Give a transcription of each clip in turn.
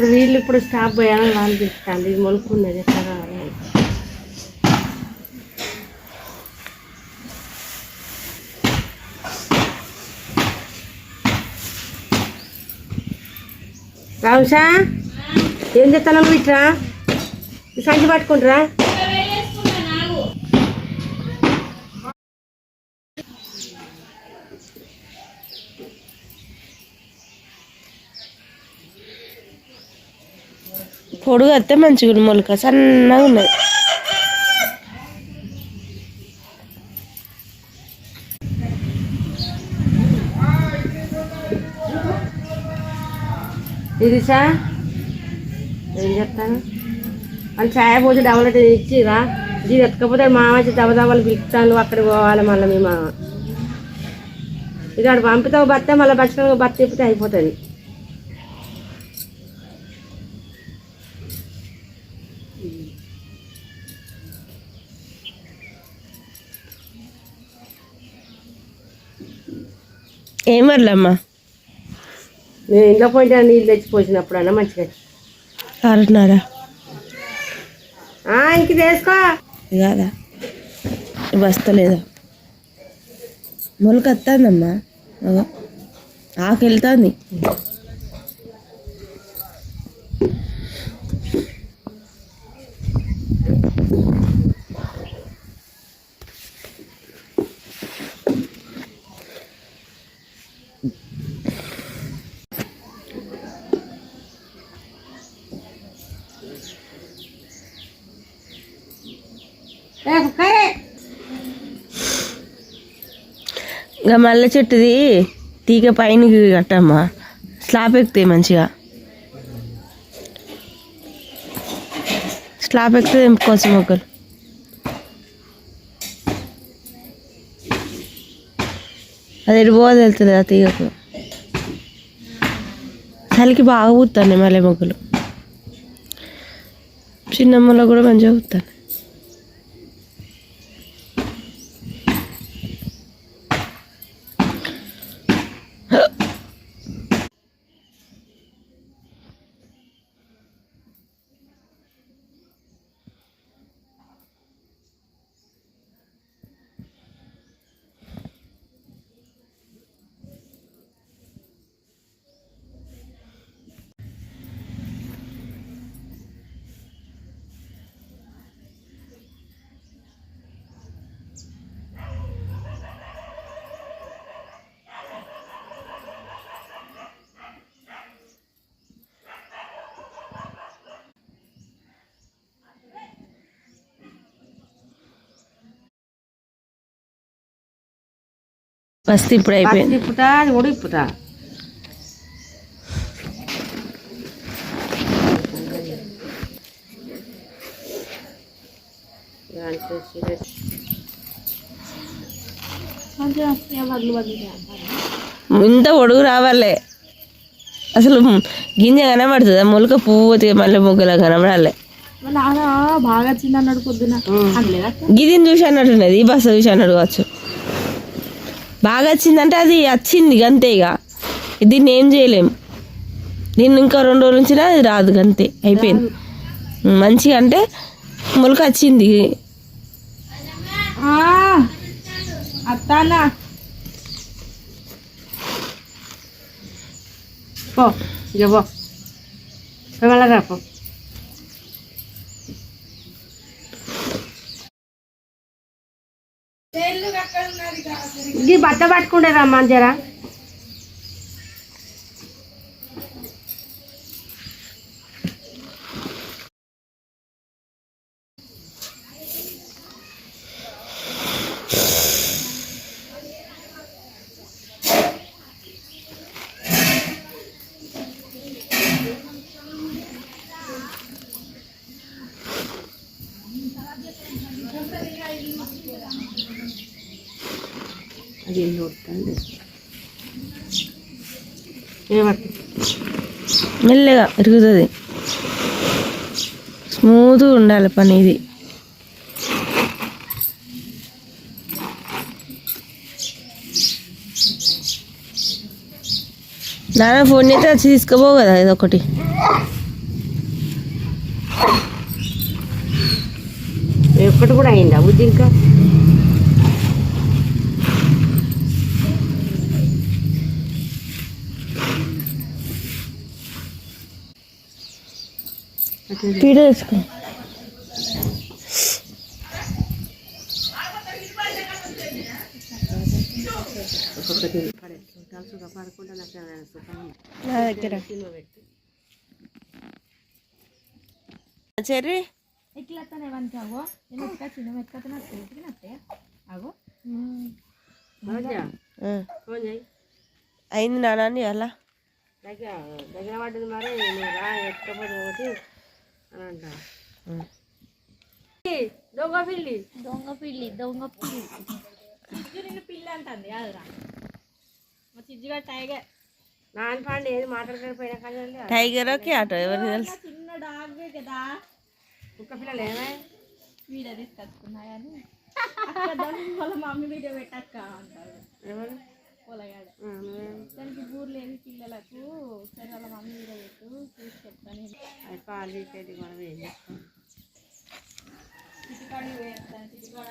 ఇప్పుడు వీళ్ళు ఇప్పుడు స్టాప్ పోయాలని వాళ్ళు ఇది మొలుకున్నది ఎట్లా కావాలి రావుషా ఏం చేస్తాను ఇట్రా? సంచి పట్టుకుంటారా? పొడుగు వస్తే మంచిగా ఉంది మొలక. సన్నగా ఉన్నది. ఇది సా? ఏం చెప్తాను? వాళ్ళు ఛాయ పోసి డబల్ ఇచ్చిరా? ఇది ఎత్తకపోతే మామ వచ్చి దబదబాలు పిలుస్తాను అక్కడికి పోవాలి మళ్ళీ మీ మామ. ఇది అక్కడ పంపుతావు బత్తే మళ్ళీ బచ్చలు బత్త తిప్పితే అయిపోతుంది. ఏం వర్లమ్మా? నేను ఇంట్లో పోయింటే నీళ్ళు తెచ్చి పోసినప్పుడు అన్న మంచిగా ఆరున్నర ఆ, ఇంక ఇది కాదా? వస్తలేదా? మొలక వస్తుందమ్మా ఆకు వెళ్తుంది ఏ, కుక్కరే. ఇక మల్లె చెట్టుది తీగ పైన కట్టమ్మా. స్లాబ్ ఎక్కుతాయి మంచిగా. స్లాబ్ ఎక్కుతుంది తెంపుకోవచ్చు మొక్కలు. అది ఎడిపోదు వెళ్తుంది ఆ తీగకు. చలికి బాగా పూతాయి మల్లె మొక్కలు. చిన్నమ్మలో కూడా మంచిగా పూతాయి మస్తు ఇప్పుడు అయిపోయింది. తిప్పుతా అది కూడా ఇంత పొడుగు రావాలే. అసలు గింజ కనబడుతుంది? మొలక పువ్వు మళ్ళీ మొగ్గలా కనబడాలి. బాగా వచ్చింది అన్నాడు పొద్దున గిదిని చూసి అన్నట్టున్నది ఈ బస్సు చూసి అన్నాడు కావచ్చు. బాగా వచ్చిందంటే అది వచ్చింది గంతే ఇక. దీన్ని ఏం చేయలేం. దీన్ని ఇంకా రెండు రోజుల నుంచి అది రాదు గంతే అయిపోయింది. మంచిగా అంటే మొలక వచ్చింది. అత్తానా. పో ఇక పో. మళ్ళా రా పో. ఇది బట్ట పట్టుకుంటే Thank జరా. అది ఏం మెల్లగా ఇరుగుతుంది స్మూత్గా ఉండాలి పని ఇది. నాన్న ఫోన్ అయితే వచ్చి తీసుకుపో కదా ఇది ఒకటి. కూడా అయిందా బుద్ధి ఇంకా? సినిమా పెట్టి చెర్రీ. ఇట్లా వంచావో నేను ఎక్క చిన్న మెక్కతన తినట్టే అగో రోజా. ఫోన్ చేయి. అయింది నాన్న అలా? దగ్గర దగ్గర పడ్డది మరి రా ఎక్కకపోతే ఒకటి. దొంగ పిల్లి దొంగ పిల్లి దొంగ పిల్లి చిజ్జు నిన్ను పిల్లి అంటుంది అదిరా మా చిజ్జుగా టైగర్ నాన్న పాండి ఏది మాట్లాడకపోయినా కానీ టైగర్ ఓకే ఆటో ఎవరికి తెలుసు చిన్న డాగ్ కదా కుక్క పిల్లలు ఏమే వీడియో తీసుకొచ్చుకున్నా కానీ అక్క దాన్ని వాళ్ళ మమ్మీ వీడియో పెట్టక్క అంటారు ఎవరు పొలగాడ. నువ్వేం దానికి ఊరు లేని పిల్లలకు? సరే వాళ్ళ మమ్మీ పెట్టు చూసి చెప్తాను అది పాలు తీసేది మనం ఏం చేస్తాం? చిటికాడి వేస్తాను చిటికాడ.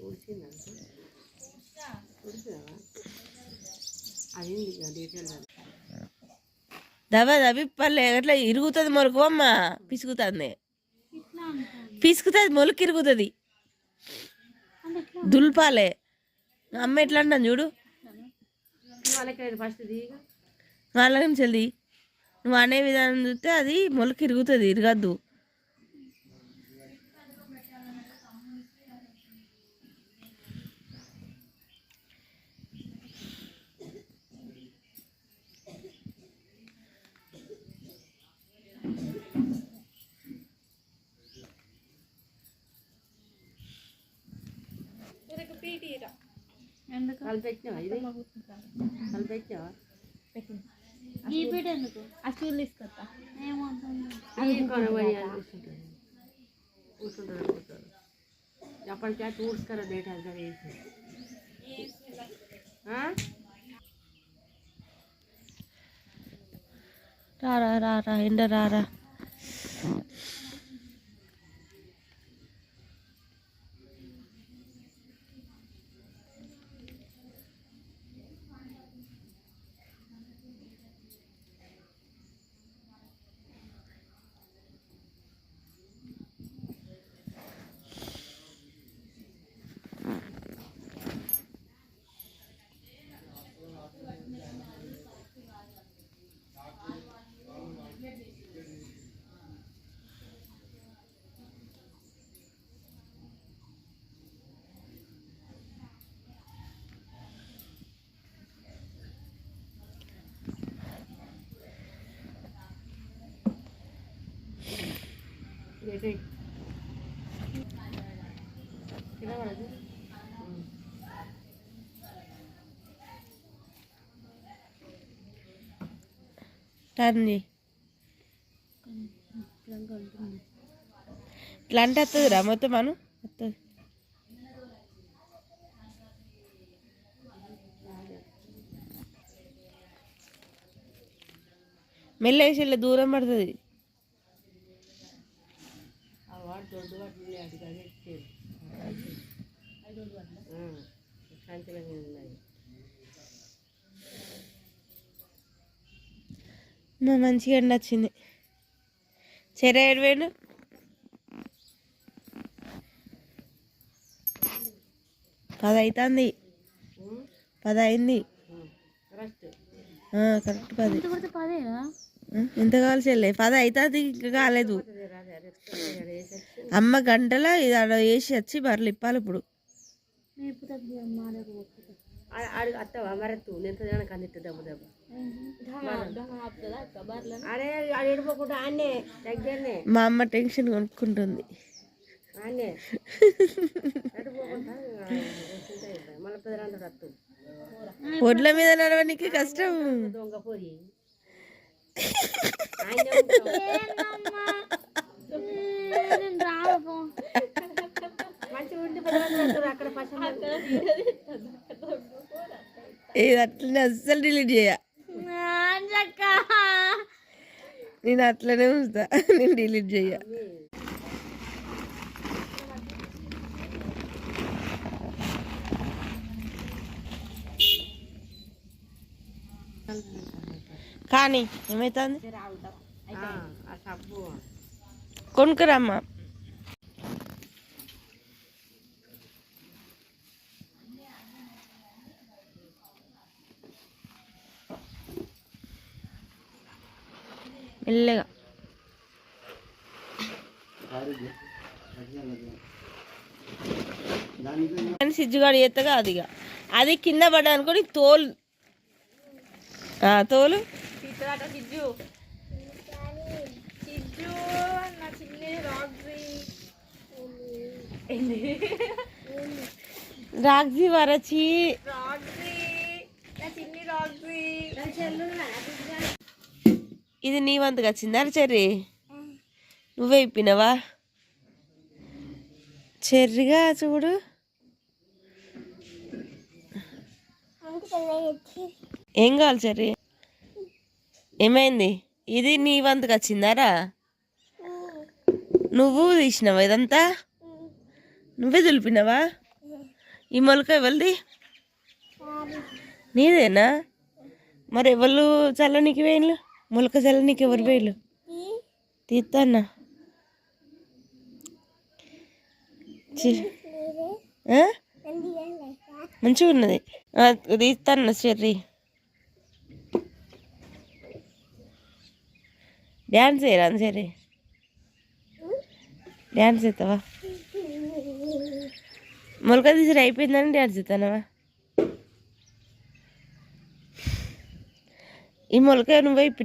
ఉడిచిందనుకో ఉడిచిందా అది డీటెయిల్ దవ దవిప్పలే ఎట్లా ఇరుగుతుంది మొలకు అమ్మ పిసుకుతుంది. ఇట్లా అంటాను పిసుకుతుంది మొలక ఇరుగుతుంది అంటే ఎట్లా దుల్పాలే. అమ్మ ఎట్లా అంటాను చూడు. వాళ్ళకి వెళ్ళి నువ్వు అనే విధానం చూస్తే అది మొలక ఇరుగుతుంది ఇరగద్దు. ఎందుకు? కలిపెట్టినావా ఇది? కలిపెట్టినావా ఈ పీట ఎందుకు ఆ చూలు తీసుకొస్తా. వేసి? రారా రారా ఎండ రారా. టర్న్ ఇట్లా అంటే వస్తుందిరా మొత్తం అను? వస్తుంది మెల్ల వేసి దూరం పడుతుంది ఆ వాడు దొడ్డు వాటిని అడిగి అది ఎక్కేది. ఆ, శాంతిగా మీద ఉన్నాయి మా మంచిగా ఎండ వచ్చింది చెర ఏడువేడు పది అవుతుంది? పది. అయింది. కరెక్ట్ పది ఎంత కావాలి చెల్లె పది అవుతుంది ఇంకా కాలేదు. అమ్మ గంటల ఇది ఆడ వేసి వచ్చి బర్రెలు ఇప్పాలి ఇప్పుడు. ఆడు అత్తవా మరెత్తు నేను తినడానికి అందిట్టు దెబ్బ దెబ్బ అరే ఆడు ఎడిపోకుండా ఆన్నే దగ్గరనే మా అమ్మ టెన్షన్ కొనుక్కుంటుంది ఆన్నే ఎడిపోకుండా మళ్ళీ అత్తు ఒడ్ల మీద నడవడానికి కష్టం దొంగ పోయి ఆయనే ఇది అట్లనే అస్సలు డిలీట్ చేయ. నేను అట్లనే ఉంచుతా. నేను డిలీట్ చెయ్య కానీ సబ్బు. కొనుక్కరమ్మా మెల్లగా కానీ సిజ్జుగాడు ఎత్తగా అది ఇక. అది కింద పడ్డా అనుకోని తోలు. తోలు? రాగ్జీ. వరచి. ఇది నీ వంతుగా వచ్చిందా చెర్రీ? నువ్వే ఇప్పినవా? చెర్రిగా చూడు. ఏం కావాలి చెర్రీ? ఏమైంది? ఇది నీ వంతుకు వచ్చిందారా నువ్వు తీసినావా ఇదంతా? నువ్వే దులిపినావా? ఈ మొలక ఎవరిది? నీదేనా? మరి ఎవరు చల్లనికి వేయలు మొలక చల్లనికి ఎవరు వేయలు తీస్తానా మంచిగా ఉన్నది. తీస్తాను చెర్రీ. డ్యాన్స్ చేయరా చెర్రీ? డ్యాన్స్ చేస్తావా? మొలక తీసి అయిపోయిందని డ్యాన్స్ చేస్తానవా? ఈ మొలక నువ్వే ఇప్పి